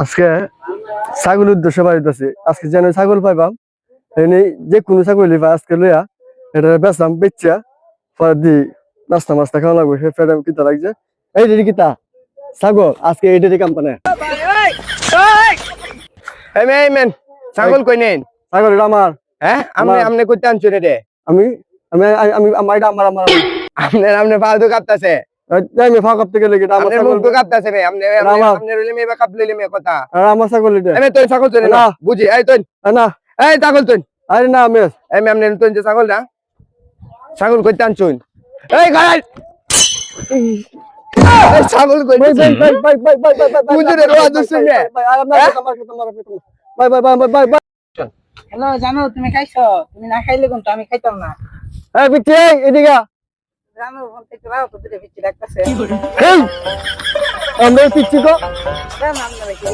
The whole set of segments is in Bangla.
আজকে ছাগল উদ্দেশ্য বাড়িতেছে আজকে যেন ছাগল পাইবাম এনে যে কোনো ছাগলই পাই আজকে লইয়া এটা বেচাম বেচা পরে দি নাস্তা মাস্তা খাওয়া লাগবে। সে ফেরাম কিতা লাগছে? এই দিদি কিতা? ছাগল আজকে এই দিদি কোম্পানি এই এই মেন ছাগল কই নেন? ছাগল এটা আমার। হ্যাঁ আমনে আমনে কইতে আনছো রে আমি আমি আমি আমার আমার আমার। আমনে আমনে ফালতু কাঁপতাছে আমি ফাঁক থেকে লেগে এটা আমার ছাগল তো কাঁপতাছে মে আমনে আমার- রইলে মে কাপ লইলে মে কথা আর আমার ছাগল এটা ছাগল তুই না। বুঝি এই তুই আ, না এই ছাগল তুই আরে না আমি এই মে আমনে যে ছাগল না ছাগল কইতে আনছো এই ছাগল কই বাই বাই বাই বাই বাই বাই বাই বাই বুঝি রে, রোয়া দুসুন রে। বাই বাই বাই বাই বাই বাই বাই হ্যালো জানো তুমি খাইছো তুমি না খাইলে কিন্তু আমি খাইতাম না এই বিটি এদিকে জানো ফোন থেকে রাও তো দুটো পিচ্ছি ডাকতেছে। আমরা পিচ্ছি তো জান আমরা নাকি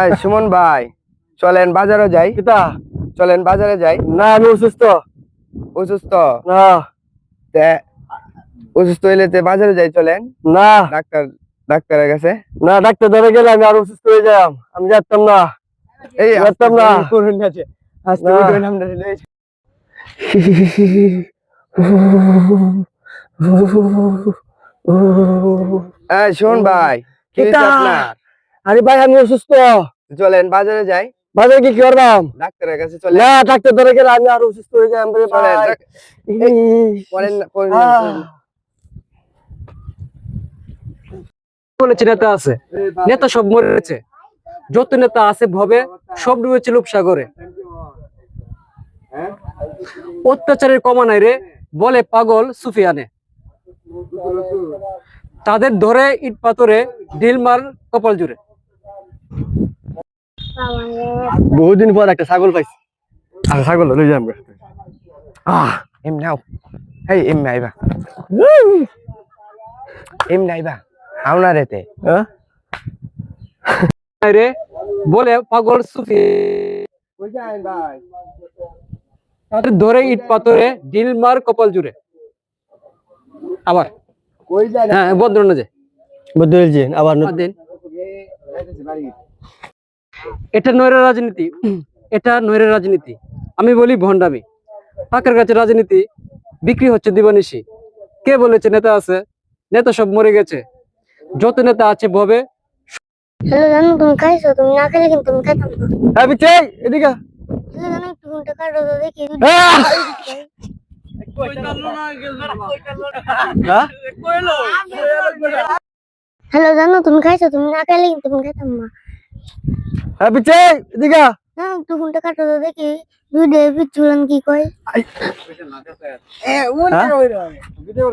এই সুমন ভাই চলেন বাজারে যাই। কিতা? চলেন বাজারে যাই। না আমি অসুস্থ। অসুস্থ? না। অসুস্থ হইলে তে বাজারে যাই চলেন। না। ডাক্তার ডাক্তারের কাছে। না ডাক্তার ধরে গেলে আমি আর অসুস্থ হয়ে যাই আমি যাচ্তাম না। এই যেতাম না। করুন। উঠবেন আমরা যাই। এই শোন ভাই কি আপনার? আরে ভাই আমি অসুস্থ চলেন বাজারে যাই বাজারে কি করবাম ডাক্তারের কাছে চলেন না ডাক্তার ধরে গেলে আমি আর অসুস্থ হয়ে যাম রে চলেন ভাই ডাক- পরেন না, পরেন না, পরেন না। বলেছে নেতা আছে নেতা সব মরেছে যত নেতা আছে ভবে সব ডুবেছে লোকসাগরে। অত্যাচারের কমা নাই রে বলে পাগল সুফিয়ানে। তাদের ধরে ইট পাথরে ঢিল মার কপাল জুড়ে। বহুদিন পর একটা ছাগল পাইছি। আর ছাগল লই যাম আহ এম নাও। এই এম নাইবা। এম নাইবা। আউনা রেতে। হ্যাঁ? রে বলে পাগল সুফি। ধরে ইট পাথরে ঢিল মার কপাল জুড়ে। আবার। হ্যাঁ বদ্র না যে আবার দিন। এটা নৈরের রাজনীতি। এটা নৈরের রাজনীতি। আমি বলি ভণ্ডামি। টাকার কাছে রাজনীতি বিক্রি হচ্ছে দিবানিশি। কে বলেছে নেতা আছে? নেতা সব মরে গেছে। যত নেতা আছে ভবে হ্যালো জানো তুমি খাইছো? তুমি না খেলে কিন্তু তুমি খাইতাম না। এই বিটি এদিকে হ্যালো জানো একটু ঘণ্টা কাটো তো দেখি! হ্যাঁ? হ্যালো জানো তুমি খাইছো? তুমি না খেলে কিন্তু তুমি খাইতাম না। এই বিটি এদিকে জানো একটু ঘণ্টা কাটো তো দেখি। ডে পিছুলান কি কয়? এ ওই ভিডিও